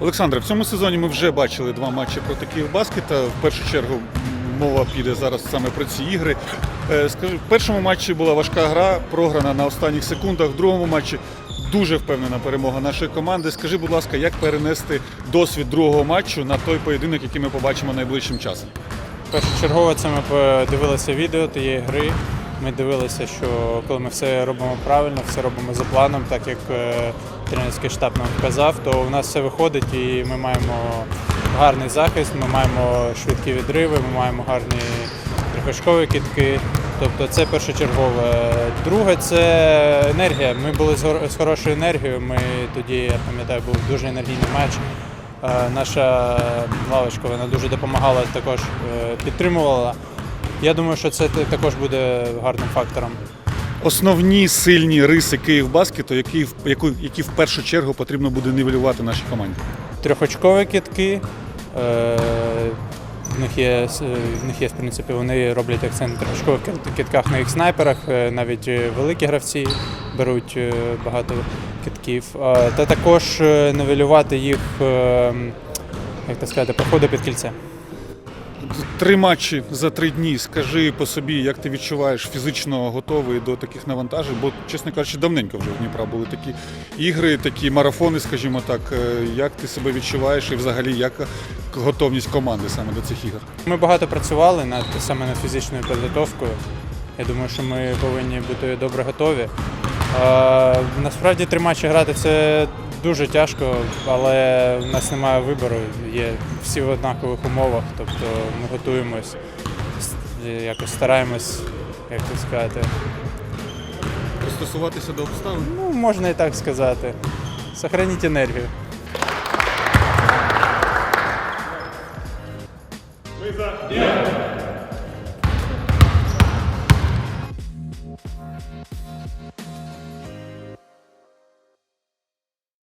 Олександре, в цьому сезоні ми вже бачили два матчі проти Київбаскета. В першу чергу мова піде зараз саме про ці ігри. Е, Скажи, в першому матчі була важка гра, програна на останніх секундах. В другому матчі дуже впевнена перемога нашої команди. Скажи, будь ласка, як перенести досвід другого матчу на той поєдинок, який ми побачимо найближчим часом? Першочергово це ми подивилися відео тієї гри. Ми дивилися, що коли ми все робимо правильно, все робимо за планом, так як е, тренерський штаб нам вказав, то у нас все виходить і ми маємо гарний захист, ми маємо швидкі відриви, ми маємо гарні трихочкові кітки. Тобто це першочергове. Друге це енергія. Ми були з хорошою енергією. Ми тоді, я пам'ятаю, був дуже енергійний матч. Е, Наша лавочка вона дуже допомагала, також е, підтримувала. Я думаю, що це також буде гарним фактором. Основні сильні риси Київбаскету, які, яку- які в першу чергу потрібно буде нівелювати нашій команді. Трьохочкові кітки. е, В них є, в них є, в принципі, вони роблять акцент на трьохочкових кіт- кітках на їх снайперах. е, Навіть е, великі гравці беруть е, багато кітків. Е, Та також е, їх, е, як так сказати, проходи під кільце. Три матчі за три дні. Скажи по собі, як ти відчуваєш фізично готовий до таких навантажень? Бо, чесно кажучи, давненько вже в Дніпра були такі ігри, такі марафони, скажімо так. Е, Як ти себе відчуваєш і взагалі як готовність команди саме до цих ігор? Ми багато працювали над саме над фізичною підготовкою. Я думаю, що ми повинні бути добре готові. Е, насправді три матчі грати це дуже тяжко, але в нас немає вибору. Є всі в однакових умовах, тобто ми готуємось, якось стараємось, як це сказати. Пристосуватися до обставин? Ну, можна і так сказати. Сохраніть енергію.